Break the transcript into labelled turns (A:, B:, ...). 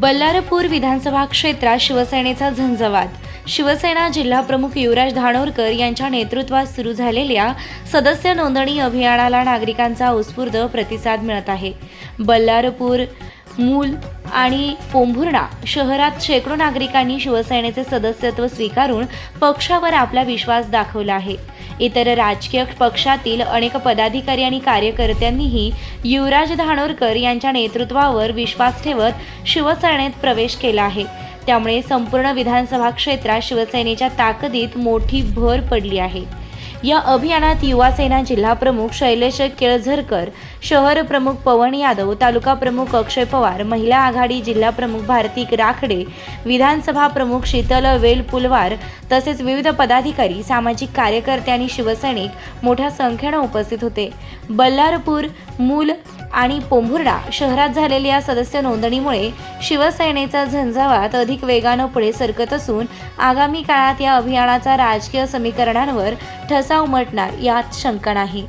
A: बल्लारपूर विधानसभा क्षेत्रात शिवसेनेचा झंझवात. शिवसेना जिल्हाप्रमुख युवराज धानोरकर यांच्या नेतृत्वात सुरू झालेल्या सदस्य नोंदणी अभियानाला नागरिकांचा उत्स्फूर्त प्रतिसाद मिळत आहे. बल्लारपूर मूल आणि पोंभुर्णा शहरात शेकडो नागरिकांनी शिवसेनेचे सदस्यत्व स्वीकारून पक्षावर आपला विश्वास दाखवला आहे. इतर राजकीय पक्षातील अनेक पदाधिकारी आणि कार्यकर्त्यांनीही युवराज धानोरकर यांच्या नेतृत्वावर विश्वास ठेवत शिवसेनेत प्रवेश केला आहे. त्यामुळे संपूर्ण विधानसभा क्षेत्रात शिवसेनेच्या ताकदीत मोठी भर पडली आहे. या अभियानात युवासेना जिल्हाप्रमुख शैलेश केळझरकर शहर प्रमुख पवन यादव तालुका प्रमुख अक्षय पवार महिला आघाडी जिल्हा प्रमुख भारती राखडे विधानसभा प्रमुख शीतल वेलपुलवार तसेच विविध पदाधिकारी सामाजिक कार्यकर्ते आणि शिवसैनिक मोठ्या संख्येनं उपस्थित होते. बल्लारपूर मूल आणि पोंभुर्डा शहरात झालेल्या सदस्य नोंदणीमुळे शिवसेनेचा झंझावात अधिक वेगानं पुढे सरकत असून आगामी काळात या अभियानाचा राजकीय समीकरणांवर ठसा उमटणार यात शंका नाही.